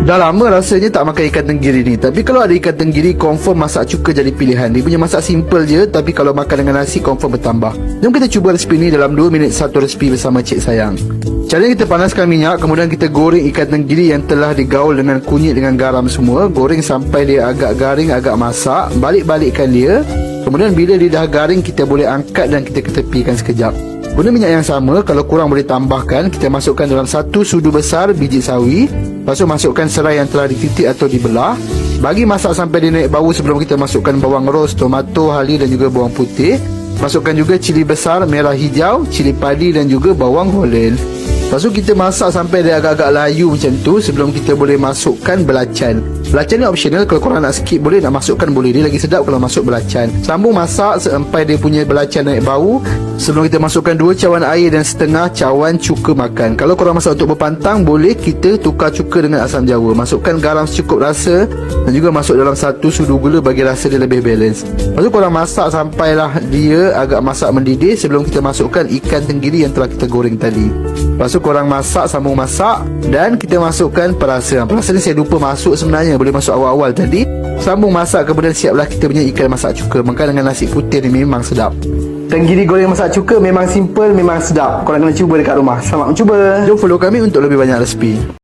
Dah lama rasanya tak makan ikan tenggiri ni. Tapi kalau ada ikan tenggiri Confirm masak cuka jadi pilihan. Dia punya masak simple je Tapi kalau makan dengan nasi Confirm bertambah. Jom kita cuba resipi ni Dalam 2 minit satu resipi bersama Cik Sayang. Caranya kita panaskan minyak Kemudian kita goreng ikan tenggiri Yang telah digaul dengan kunyit Dengan garam semua. Goreng sampai dia agak garing Agak masak. Balik-balikkan dia. Kemudian bila dia dah garing Kita boleh angkat Dan kita ketepikan sekejap Guna minyak yang sama Kalau kurang boleh tambahkan Kita masukkan dalam satu sudu besar Biji sawi. Lepas tu masukkan serai yang telah dititik atau dibelah. Bagi masak sampai dia naik bau Sebelum kita masukkan bawang ros, tomato, hali dan juga bawang putih. Masukkan juga cili besar, merah hijau, cili padi dan juga bawang holland Lepas tu kita masak sampai dia agak-agak layu macam tu Sebelum kita boleh masukkan belacan. Belacan ni optional Kalau korang nak skip boleh Nak masukkan boleh. Dia lagi sedap kalau masuk belacan. Sambung masak sampai dia punya belacan naik bau Sebelum kita masukkan dua cawan air dan setengah cawan cuka makan. Kalau korang masak untuk berpantang Boleh kita tukar cuka dengan asam jawa. Masukkan garam secukup rasa Dan juga masuk dalam satu sudu gula Bagi rasa dia lebih balance. Lepas tu korang masak sampailah dia agak masak mendidih Sebelum kita masukkan ikan tenggiri yang telah kita goreng tadi. Lepas tu korang masak, sambung masak Dan kita masukkan perasa. Perasa ni saya lupa masuk sebenarnya Boleh masuk awal-awal tadi. Sambung masak kemudian siaplah kita punya ikan masak cuka. Makan dengan nasi putih ni memang sedap Tenggiri goreng masak cuka memang simple, memang sedap. Korang kena cuba dekat rumah. Selamat mencuba. Jom follow kami untuk lebih banyak resipi